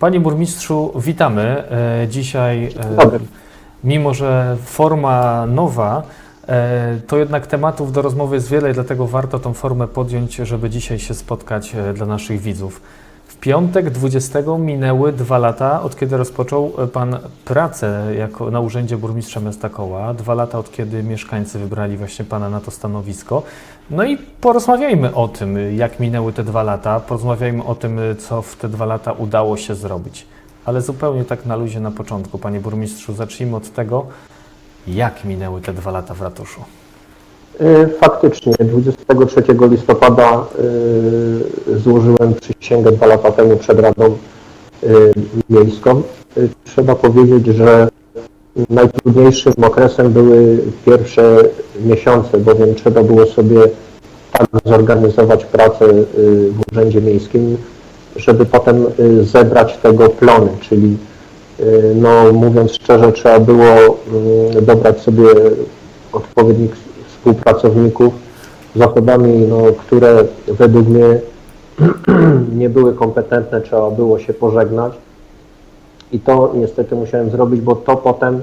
Panie burmistrzu, witamy. E, Dzisiaj, e, Dobry. mimo że forma nowa, e, to jednak tematów do rozmowy jest wiele i dlatego warto tą formę podjąć, żeby dzisiaj się spotkać dla naszych widzów. Piątek 20 minęły dwa lata, od kiedy rozpoczął e, Pan pracę jako na Urzędzie Burmistrza Miasta Koła. Dwa lata, od kiedy mieszkańcy wybrali właśnie Pana na to stanowisko. No i porozmawiajmy o tym, jak minęły te dwa lata. Porozmawiajmy o tym, co w te dwa lata udało się zrobić. Ale zupełnie tak na luzie na początku, Panie Burmistrzu, zacznijmy od tego, jak minęły te dwa lata w ratuszu. Y, Faktycznie 23 listopada y, złożyłem przysięgę dwa lata temu przed Radą y, Miejską. Trzeba powiedzieć, że najtrudniejszym okresem były pierwsze miesiące, bowiem trzeba było sobie tak zorganizować pracę w Urzędzie Miejskim, żeby potem zebrać tego plony, czyli no mówiąc szczerze, trzeba było y, dobrać sobie odpowiednich współpracowników z osobami, no, które według mnie nie były kompetentne, trzeba było się pożegnać. I to niestety musiałem zrobić, bo to potem,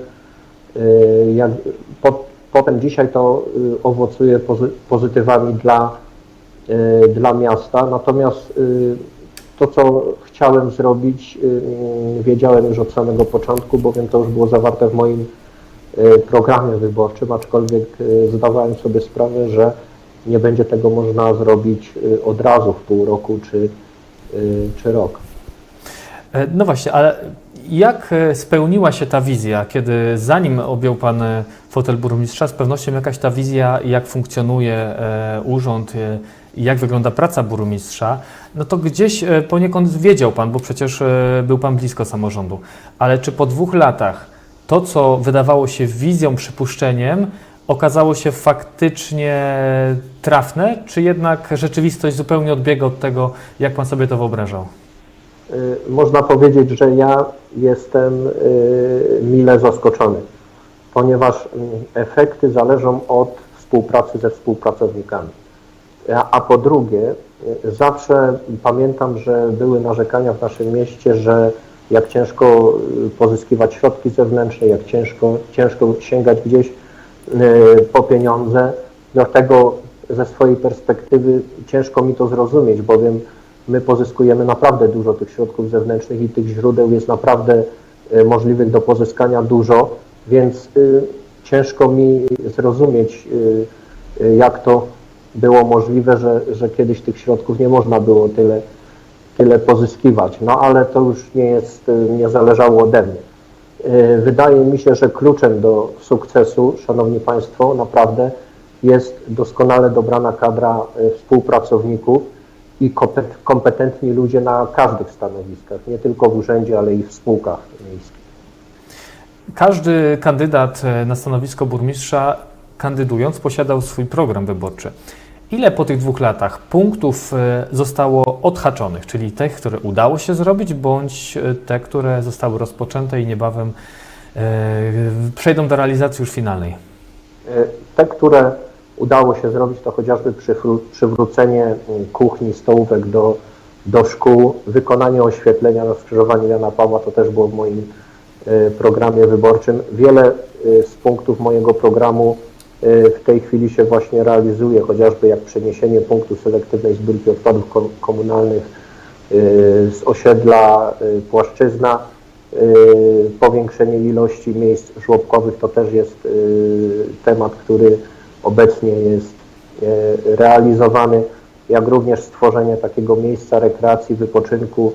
y, jak, po, potem dzisiaj to y, owocuje pozy, pozytywami dla, y, dla miasta. Natomiast to, co chciałem zrobić, wiedziałem już od samego początku, bowiem to już było zawarte w moim programie wyborczym, aczkolwiek y, zdawałem sobie sprawę, że nie będzie tego można zrobić y, od razu w pół roku czy, czy rok. E, No właśnie, ale jak e, spełniła się ta wizja, kiedy zanim objął Pan e, fotel burmistrza, z pewnością jakaś ta wizja, jak funkcjonuje e, urząd, e, jak wygląda praca burmistrza, no to gdzieś e, poniekąd wiedział Pan, bo przecież e, był Pan blisko samorządu. Ale czy po dwóch latach to, co wydawało się wizją, przypuszczeniem, okazało się faktycznie trafne, czy jednak rzeczywistość zupełnie odbiega od tego, jak Pan sobie to wyobrażał? Y, Można powiedzieć, że ja jestem y, mile zaskoczony, ponieważ mm, efekty zależą od współpracy ze współpracownikami. A, po drugie, y, zawsze pamiętam, że były narzekania w naszym mieście, że jak ciężko y, pozyskiwać środki zewnętrzne, jak ciężko, ciężko sięgać gdzieś y, po pieniądze. Dlatego ze swojej perspektywy ciężko mi to zrozumieć, bowiem my pozyskujemy naprawdę dużo tych środków zewnętrznych i tych źródeł jest naprawdę y, możliwych do pozyskania dużo, więc ciężko mi zrozumieć, jak to było możliwe, że, że kiedyś tych środków nie można było tyle, tyle pozyskiwać. No ale to już nie jest, y, nie zależało ode mnie. Y, Wydaje mi się, że kluczem do sukcesu, Szanowni Państwo, naprawdę jest doskonale dobrana kadra y, współpracowników i kompet- kompetentni ludzie na każdych stanowiskach, nie tylko w urzędzie, ale i w spółkach miejskich. Każdy kandydat na stanowisko burmistrza, kandydując, posiadał swój program wyborczy. Ile po tych dwóch latach punktów e, zostało odhaczonych, czyli tych, które udało się zrobić, bądź e, te, które zostały rozpoczęte i niebawem e, przejdą do realizacji już finalnej? Te, które udało się zrobić, to chociażby przywrócenie kuchni, stołówek do, do szkół, wykonanie oświetlenia na skrzyżowaniu Jana Pawła, to też było w moim programie wyborczym. Wiele z punktów mojego programu w tej chwili się właśnie realizuje, chociażby jak przeniesienie punktu selektywnej zbiórki odpadów kom- komunalnych y, z osiedla y, Płaszczyzna, y, powiększenie ilości miejsc żłobkowych to też jest y, temat, który obecnie jest y, realizowany, jak również stworzenie takiego miejsca rekreacji, wypoczynku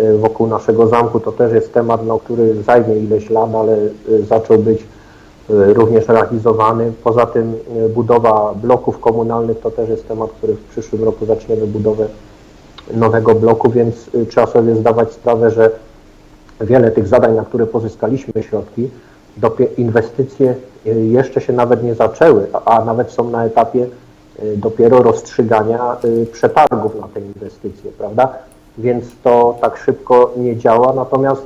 y, wokół naszego zamku. To też jest temat, no, który zajmie ileś lat, ale y, zaczął być y, również realizowany. Poza tym y, budowa bloków komunalnych to też jest temat, który w przyszłym roku zaczniemy budowę nowego bloku, więc y, trzeba sobie zdawać sprawę, że wiele tych zadań, na które pozyskaliśmy środki, inwestycje y, jeszcze się nawet nie zaczęły, a, nawet są na etapie y, dopiero rozstrzygania y, przetargów na te inwestycje, prawda? Więc to tak szybko nie działa, natomiast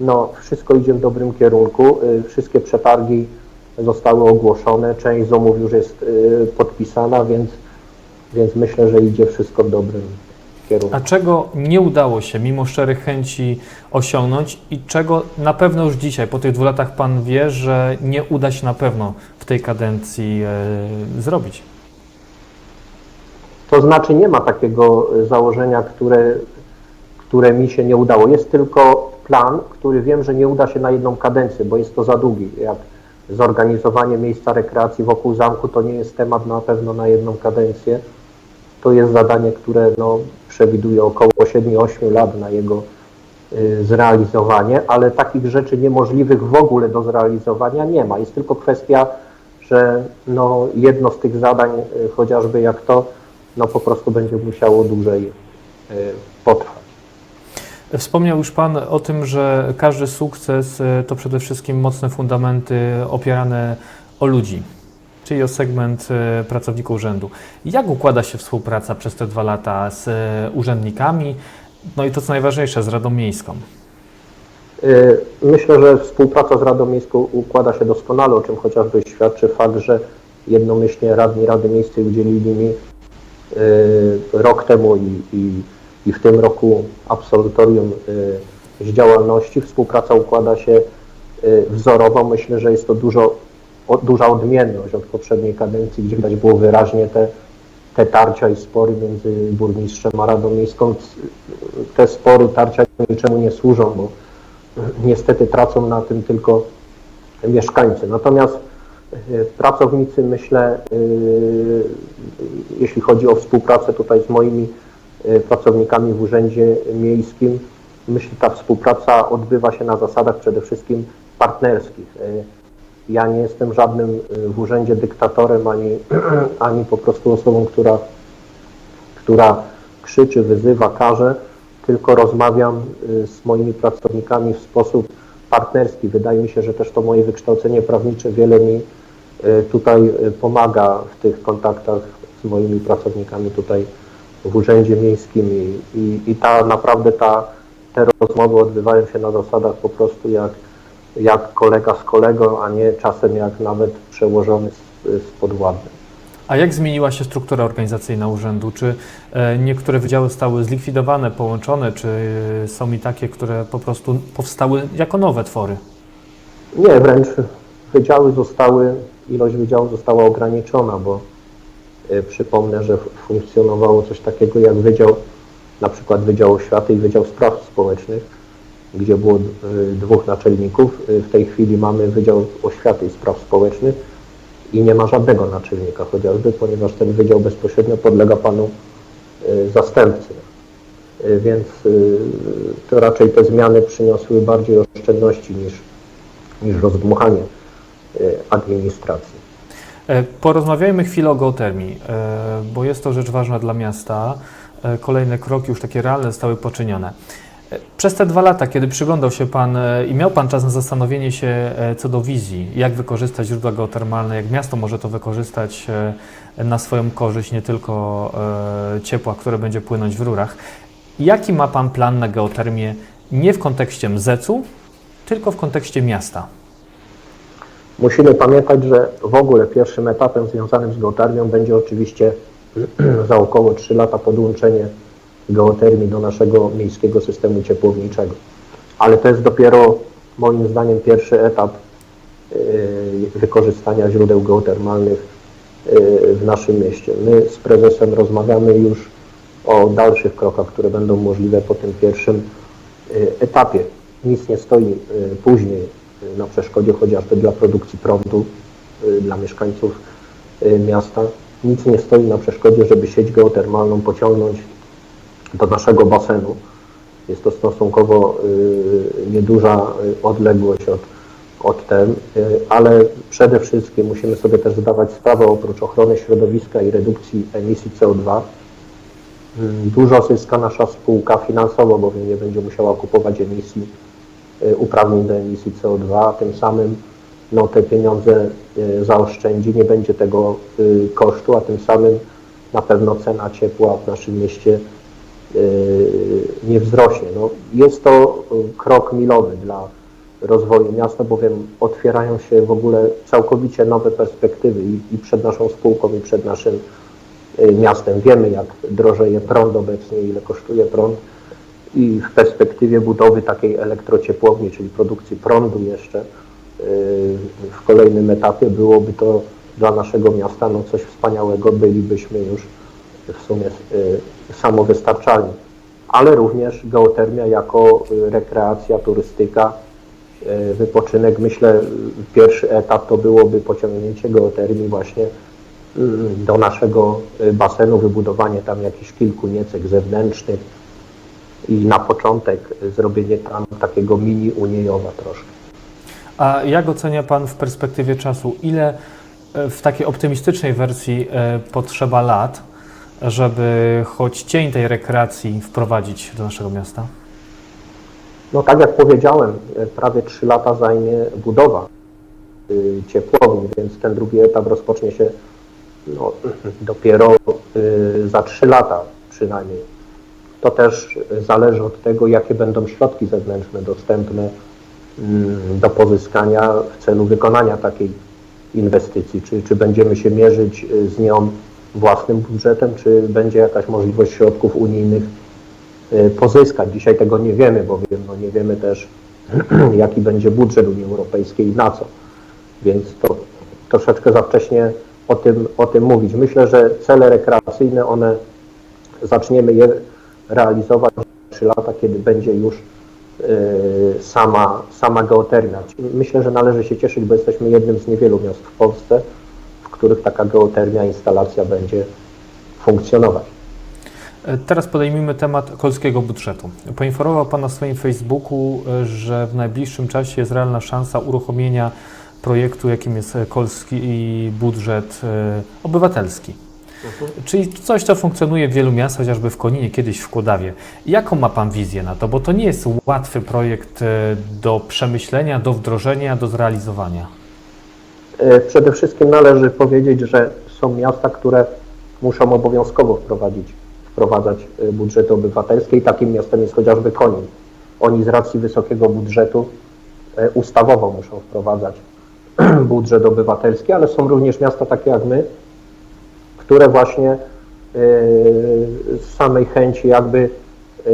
no, wszystko idzie w dobrym kierunku. Y, Wszystkie przetargi zostały ogłoszone, część z umów już jest y, podpisana, więc, więc myślę, że idzie wszystko w dobrym, kierunku. A czego nie udało się mimo szczerych chęci osiągnąć i czego na pewno już dzisiaj, po tych dwóch latach, Pan wie, że nie uda się na pewno w tej kadencji e, zrobić? To znaczy nie ma takiego y, założenia, które, które mi się nie udało. Jest tylko plan, który wiem, że nie uda się na jedną kadencję, bo jest to za długi. Jak zorganizowanie miejsca rekreacji wokół zamku to nie jest temat na pewno na jedną kadencję. To jest zadanie, które no, przewiduje około 7-8 lat na jego y, zrealizowanie, ale takich rzeczy niemożliwych w ogóle do zrealizowania nie ma. Jest tylko kwestia, że no, jedno z tych zadań, y, chociażby jak to, no po prostu będzie musiało dłużej y, potrwać. Wspomniał już Pan o tym, że każdy sukces e, to przede wszystkim mocne fundamenty opierane o ludzi, czyli o segment e, pracowników urzędu. Jak układa się współpraca przez te dwa lata z e, urzędnikami, no i to co najważniejsze, z Radą Miejską? Myślę, że współpraca z Radą Miejską układa się doskonale, o czym chociażby świadczy fakt, że jednomyślnie radni Rady Miejskiej udzielili mi rok temu i, i, i w tym roku absolutorium y, z działalności. Współpraca układa się y, wzorowo. Myślę, że jest to dużo, duża odmienność od poprzedniej kadencji, gdzie widać było wyraźnie te, te tarcia i spory między burmistrzem a Radą Miejską. Te spory, tarcia niczemu nie służą, bo niestety tracą na tym tylko mieszkańcy. Natomiast y, pracownicy, myślę, jeśli chodzi o współpracę tutaj z moimi pracownikami w Urzędzie Miejskim, myślę, ta współpraca odbywa się na zasadach przede wszystkim partnerskich. Y, Ja nie jestem żadnym y, w urzędzie dyktatorem, ani, ani po prostu osobą, która, która krzyczy, wyzywa, każe, tylko rozmawiam y, z moimi pracownikami w sposób partnerski. Wydaje mi się, że też to moje wykształcenie prawnicze wiele mi y, tutaj y, pomaga w tych kontaktach z moimi pracownikami tutaj w Urzędzie Miejskim i, i, i ta naprawdę ta, te rozmowy odbywają się na zasadach po prostu jak, jak kolega z kolegą, a nie czasem jak nawet przełożony z, z podwładnym. A jak zmieniła się struktura organizacyjna urzędu? Czy e, niektóre wydziały zostały zlikwidowane, połączone, czy e, są i takie, które po prostu powstały jako nowe twory? Nie, wręcz wydziały zostały, ilość wydziałów została ograniczona, bo przypomnę, że funkcjonowało coś takiego jak wydział, na przykład Wydział Oświaty i Wydział Spraw Społecznych, gdzie było y, dwóch naczelników. Y, W tej chwili mamy Wydział Oświaty i Spraw Społecznych i nie ma żadnego naczelnika chociażby, ponieważ ten wydział bezpośrednio podlega panu y, zastępcy. Y, Więc y, to raczej te zmiany przyniosły bardziej oszczędności niż, niż rozdmuchanie y, administracji. E, Porozmawiajmy chwilę o geotermii, e, bo jest to rzecz ważna dla miasta. E, Kolejne kroki już takie realne zostały poczynione. Przez te dwa lata, kiedy przyglądał się Pan i miał Pan czas na zastanowienie się co do wizji, jak wykorzystać źródła geotermalne, jak miasto może to wykorzystać na swoją korzyść, nie tylko ciepła, które będzie płynąć w rurach. Jaki ma Pan plan na geotermię nie w kontekście MZEC-u, tylko w kontekście miasta? Musimy pamiętać, że w ogóle pierwszym etapem związanym z geotermią będzie oczywiście za około 3 lata podłączenie geotermii do naszego miejskiego systemu ciepłowniczego. Ale to jest dopiero moim zdaniem pierwszy etap y, wykorzystania źródeł geotermalnych y, w naszym mieście. My z prezesem rozmawiamy już o dalszych krokach, które będą możliwe po tym pierwszym y, etapie. Nic nie stoi później na przeszkodzie chociażby dla produkcji prądu y, dla mieszkańców y, miasta. Nic nie stoi na przeszkodzie, żeby sieć geotermalną pociągnąć do naszego basenu. Jest to stosunkowo y, nieduża odległość od, od ten, y, ale przede wszystkim musimy sobie też zdawać sprawę oprócz ochrony środowiska i redukcji emisji CO2, Mm, Dużo zyska nasza spółka finansowo, bowiem nie będzie musiała kupować emisji, uprawnień do emisji CO2, a tym samym no, te pieniądze y, zaoszczędzi, nie będzie tego y, kosztu, a tym samym na pewno cena ciepła w naszym mieście y, nie wzrośnie. No, jest to y, krok milowy dla rozwoju miasta, bowiem otwierają się w ogóle całkowicie nowe perspektywy i, i przed naszą spółką, i przed naszym y, miastem. Wiemy, jak drożeje prąd obecnie, ile kosztuje prąd i w perspektywie budowy takiej elektrociepłowni, czyli produkcji prądu jeszcze y, w kolejnym etapie byłoby to dla naszego miasta no coś wspaniałego, bylibyśmy już w sumie y, samowystarczalni. Ale również geotermia jako y, rekreacja, turystyka, wypoczynek. Myślę, pierwszy etap to byłoby pociągnięcie geotermii właśnie do naszego basenu, wybudowanie tam jakichś kilku niecek zewnętrznych i na początek zrobienie tam takiego mini Uniejowa troszkę. A jak ocenia Pan w perspektywie czasu, ile e, w takiej optymistycznej wersji e, potrzeba lat, żeby choć cień tej rekreacji wprowadzić do naszego miasta? No tak jak powiedziałem, e, prawie 3 lata zajmie budowa ciepłowni, więc ten drugi etap rozpocznie się no, dopiero za 3 lata przynajmniej. To też zależy od tego, jakie będą środki zewnętrzne dostępne mm, do pozyskania w celu wykonania takiej inwestycji. Czy, czy będziemy się mierzyć y, z nią własnym budżetem, czy będzie jakaś możliwość środków unijnych y, pozyskać. Dzisiaj tego nie wiemy, bowiem no nie wiemy też, jaki będzie budżet Unii Europejskiej i na co. Więc to troszeczkę za wcześnie o tym, o tym mówić. Myślę, że cele rekreacyjne, one zaczniemy je realizować za 3 lata, kiedy będzie już y, sama, sama geotermia. Myślę, że należy się cieszyć, bo jesteśmy jednym z niewielu miast w Polsce, w których taka geotermia, instalacja będzie funkcjonować. E, Teraz podejmijmy temat polskiego budżetu. Poinformował Pan na swoim Facebooku, e, że w najbliższym czasie jest realna szansa uruchomienia projektu, jakim jest polski budżet e, obywatelski. Czyli coś, co funkcjonuje w wielu miastach, chociażby w Koninie, kiedyś w Kłodawie. Jaką ma Pan wizję na to? Bo to nie jest łatwy projekt e, do przemyślenia, do wdrożenia, do zrealizowania. E, Przede wszystkim należy powiedzieć, że są miasta, które muszą obowiązkowo wprowadzić, wprowadzać e, budżety obywatelskie i takim miastem jest chociażby Konin. Oni z racji wysokiego budżetu ustawowo muszą wprowadzać budżet obywatelski, ale są również miasta takie jak my, które właśnie e, z samej chęci jakby e,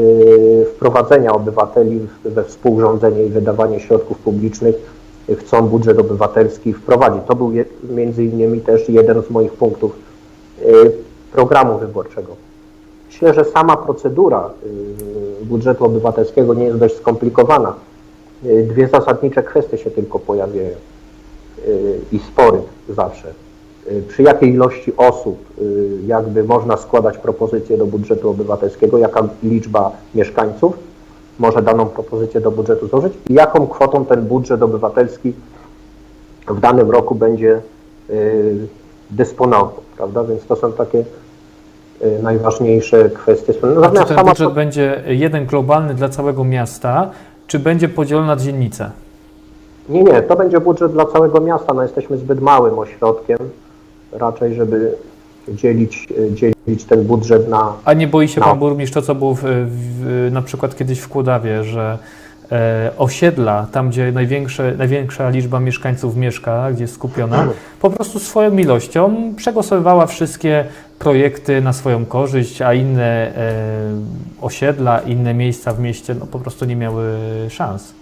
wprowadzenia obywateli we współrządzenie i wydawanie środków publicznych e, chcą budżet obywatelski wprowadzić. To był między innymi też jeden z moich punktów programu wyborczego. Myślę, że sama procedura budżetu obywatelskiego nie jest dość skomplikowana. Dwie zasadnicze kwestie się tylko pojawiają i sporych zawsze. Y, Przy jakiej ilości osób y, jakby można składać propozycję do budżetu obywatelskiego, jaka liczba mieszkańców może daną propozycję do budżetu złożyć i jaką kwotą ten budżet obywatelski w danym roku będzie y, dysponował, prawda? Więc to są takie najważniejsze kwestie. A czy Natomiast ten sama budżet będzie jeden globalny dla całego miasta, czy będzie podzielony na dzielnice? Nie, nie, to będzie budżet dla całego miasta. No, jesteśmy zbyt małym ośrodkiem, raczej, żeby dzielić, e, dzielić ten budżet na. A nie boi się No. pan burmistrz to, co było w, w, na przykład kiedyś w Kłodawie, że e, osiedla, tam gdzie największe, największa liczba mieszkańców mieszka, gdzie jest skupiona, po prostu swoją ilością przegłosowywała wszystkie projekty na swoją korzyść, a inne e, osiedla, inne miejsca w mieście no, po prostu nie miały szans.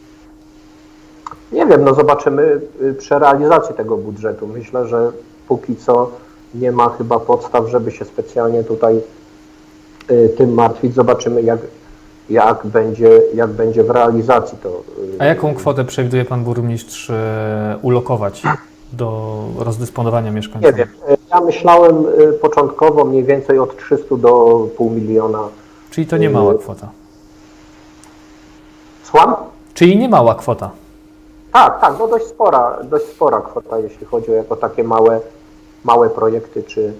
Nie wiem, no zobaczymy y, przy realizacji tego budżetu. Myślę, że póki co nie ma chyba podstaw, żeby się specjalnie tutaj y, tym martwić. Zobaczymy, jak, jak, będzie, jak będzie w realizacji to. y, A jaką kwotę przewiduje pan burmistrz e, ulokować do rozdysponowania mieszkańców? Nie wiem. Y, Ja myślałem y, początkowo mniej więcej od 300 do pół miliona. Czyli to nie mała kwota. Słucham? Czyli nie mała kwota. Tak, tak, no dość spora, dość spora kwota, jeśli chodzi o jako takie małe, małe projekty czy,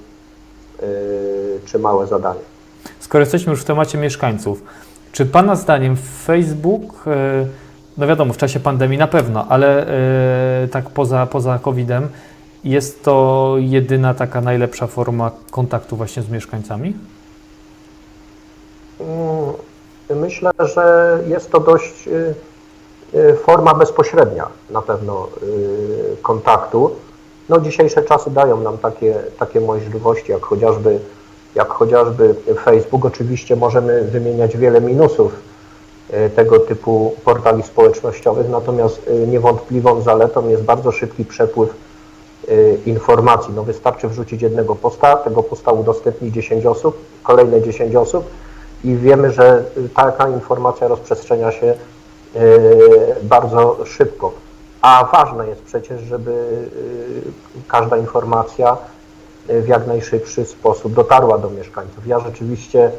yy, czy małe zadania. Skoro jesteśmy już w temacie mieszkańców, czy Pana zdaniem Facebook, e, no wiadomo, w czasie pandemii na pewno, ale e, tak poza, poza COVID-em, jest to jedyna taka najlepsza forma kontaktu właśnie z mieszkańcami? Mm, Myślę, że jest to dość y, y, forma bezpośrednia na pewno y, kontaktu. No dzisiejsze czasy dają nam takie, takie możliwości, jak chociażby jak chociażby Facebook. Oczywiście możemy wymieniać wiele minusów e, tego typu portali społecznościowych, natomiast e, niewątpliwą zaletą jest bardzo szybki przepływ e, informacji. No wystarczy wrzucić jednego posta, tego posta udostępni 10 osób, kolejne 10 osób i wiemy, że taka informacja rozprzestrzenia się bardzo szybko. A ważne jest przecież, żeby e, każda informacja e, w jak najszybszy sposób dotarła do mieszkańców. Ja rzeczywiście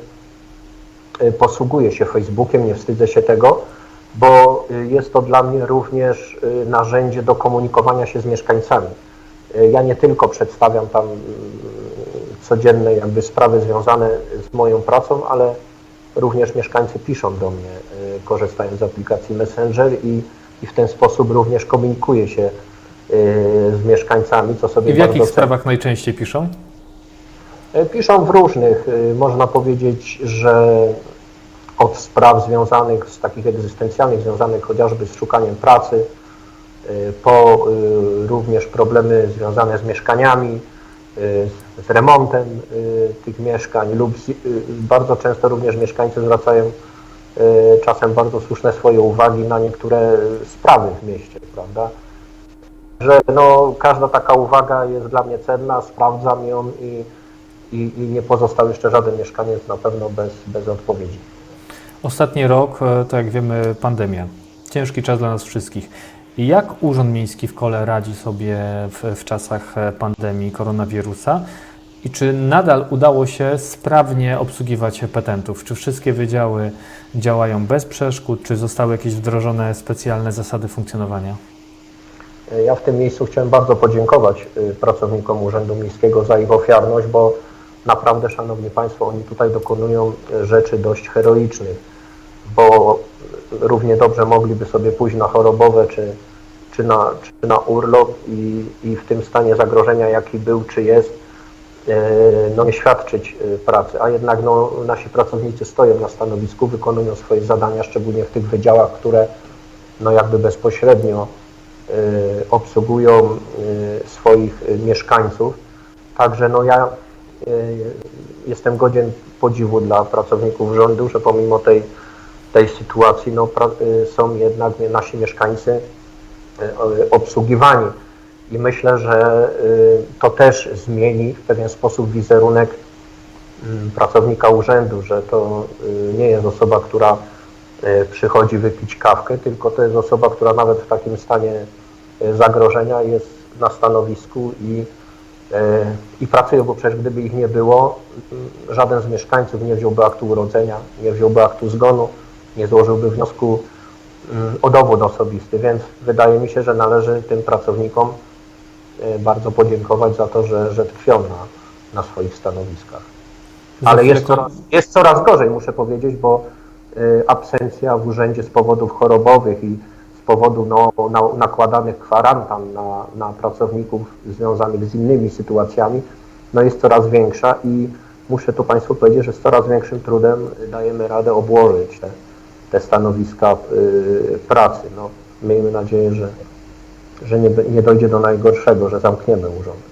e, posługuję się Facebookiem, nie wstydzę się tego, bo jest to dla mnie również narzędzie do komunikowania się z mieszkańcami. Ja nie tylko przedstawiam tam codzienne jakby sprawy związane z moją pracą, ale również mieszkańcy piszą do mnie, korzystając z aplikacji Messenger i, i w ten sposób również komunikuję się e, z mieszkańcami, co sobie I w jakich sprawach najczęściej piszą? E, Piszą w różnych, y, można powiedzieć, że od spraw związanych z takich egzystencjalnych, związanych chociażby z szukaniem pracy, y, po y, również problemy związane z mieszkaniami, y, z remontem y, tych mieszkań lub y, bardzo często również mieszkańcy zwracają y, czasem bardzo słuszne swoje uwagi na niektóre sprawy w mieście, prawda? Że no, każda taka uwaga jest dla mnie cenna, sprawdzam ją i, i, i nie pozostał jeszcze żaden mieszkaniec na pewno bez, bez odpowiedzi. Ostatni rok, e, to jak wiemy, pandemia. Ciężki czas dla nas wszystkich. Jak Urząd Miejski w Kole radzi sobie w, w czasach e, pandemii koronawirusa? I czy nadal udało się sprawnie obsługiwać petentów? Czy wszystkie wydziały działają bez przeszkód? Czy zostały jakieś wdrożone specjalne zasady funkcjonowania? Ja w tym miejscu chciałem bardzo podziękować y, pracownikom Urzędu Miejskiego za ich ofiarność, bo naprawdę, Szanowni Państwo, oni tutaj dokonują y, rzeczy dość heroicznych, bo równie dobrze mogliby sobie pójść na chorobowe czy, czy, na, czy na urlop i, i w tym stanie zagrożenia, jaki był czy jest, y, no nie świadczyć y, pracy, a jednak no, nasi pracownicy stoją na stanowisku, wykonują swoje zadania, szczególnie w tych wydziałach, które no jakby bezpośrednio y, obsługują swoich mieszkańców. Także no ja jestem godzien podziwu dla pracowników rządu, że pomimo tej, tej sytuacji no, są jednak nasi mieszkańcy obsługiwani. I myślę, że y, to też zmieni w pewien sposób wizerunek mm, pracownika urzędu, że to y, nie jest osoba, która y, przychodzi wypić kawkę, tylko to jest osoba, która nawet w takim stanie zagrożenia jest na stanowisku i, i pracuje, bo przecież gdyby ich nie było, y, żaden z mieszkańców nie wziąłby aktu urodzenia, nie wziąłby aktu zgonu, nie złożyłby wniosku y, o dowód osobisty, więc wydaje mi się, że należy tym pracownikom bardzo podziękować za to, że, że tkwią na, na swoich stanowiskach. Ale jest coraz, jest coraz gorzej, muszę powiedzieć, bo y, absencja w urzędzie z powodów chorobowych i z powodu no, na, nakładanych kwarantan na, na pracowników związanych z innymi sytuacjami, no jest coraz większa i muszę tu Państwu powiedzieć, że z coraz większym trudem dajemy radę obłożyć te, te stanowiska y, pracy. No, miejmy nadzieję, że, że nie, nie dojdzie do najgorszego, że zamkniemy urząd.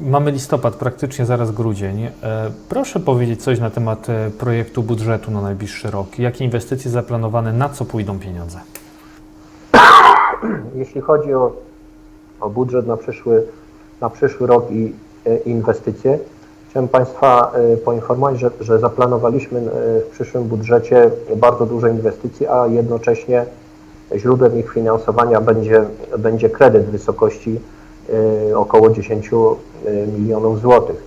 Mamy listopad, praktycznie zaraz grudzień. E, Proszę powiedzieć coś na temat e, projektu budżetu na najbliższy rok. Jakie inwestycje zaplanowane, na co pójdą pieniądze? Jeśli chodzi o, o budżet na przyszły, na przyszły rok i e, inwestycje, chciałem Państwa poinformować, że, że zaplanowaliśmy w przyszłym budżecie bardzo duże inwestycje, a jednocześnie źródłem ich finansowania będzie, będzie kredyt w wysokości e, około 10 e, milionów złotych.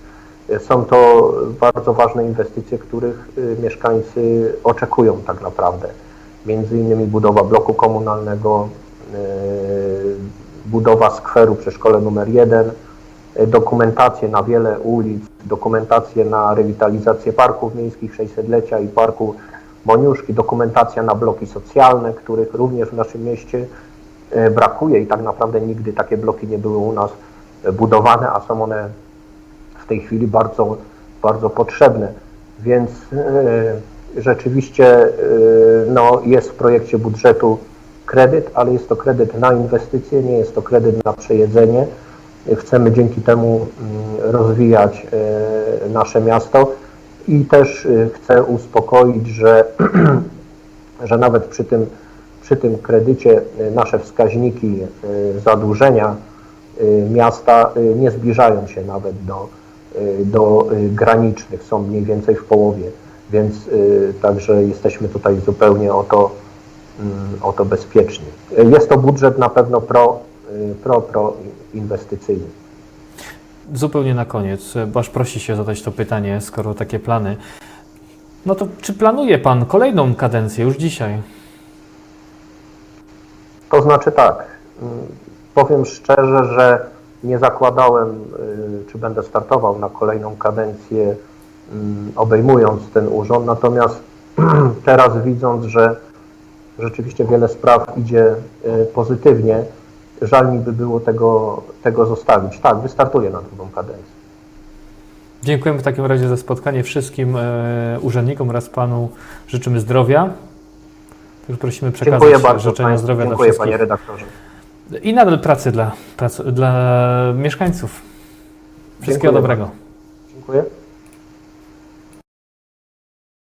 Są to bardzo ważne inwestycje, których e, mieszkańcy oczekują tak naprawdę. Między innymi budowa bloku komunalnego, budowa skweru przy szkole numer 1, e, dokumentację na wiele ulic, dokumentację na rewitalizację parków miejskich 600-lecia i parku Moniuszki, dokumentacja na bloki socjalne, których również w naszym mieście e, brakuje i tak naprawdę nigdy takie bloki nie były u nas e, budowane, a są one w tej chwili bardzo, bardzo potrzebne. Więc e, rzeczywiście no, jest w projekcie budżetu kredyt, ale jest to kredyt na inwestycje, nie jest to kredyt na przejedzenie. Chcemy dzięki temu mm, rozwijać nasze miasto i też e, chcę uspokoić, że, że nawet przy tym, przy tym kredycie e, nasze wskaźniki e, zadłużenia miasta nie zbliżają się nawet do, do granicznych, są mniej więcej w połowie, więc także jesteśmy tutaj zupełnie o to, mm, o to bezpieczni. Jest to budżet na pewno pro, pro, pro inwestycyjny. Zupełnie na koniec, bo aż prosi się zadać to pytanie, skoro takie plany. No to czy planuje Pan kolejną kadencję już dzisiaj? To znaczy tak, mm, powiem szczerze, że nie zakładałem, y, czy będę startował na kolejną kadencję, mm, obejmując ten urząd, natomiast teraz widząc, że rzeczywiście wiele spraw idzie y, pozytywnie, żal mi by było tego, tego zostawić. Tak, wystartuję na drugą kadencję. Dziękujemy w takim razie za spotkanie wszystkim e, urzędnikom oraz Panu życzymy zdrowia. Już prosimy przekazać Dziękuję bardzo. życzenia panie- zdrowia dla Dziękuję wszystkich. Panie redaktorze. I nadal pracy dla, prac, dla mieszkańców. Wszystkiego Dziękuję dobrego. Dziękuję.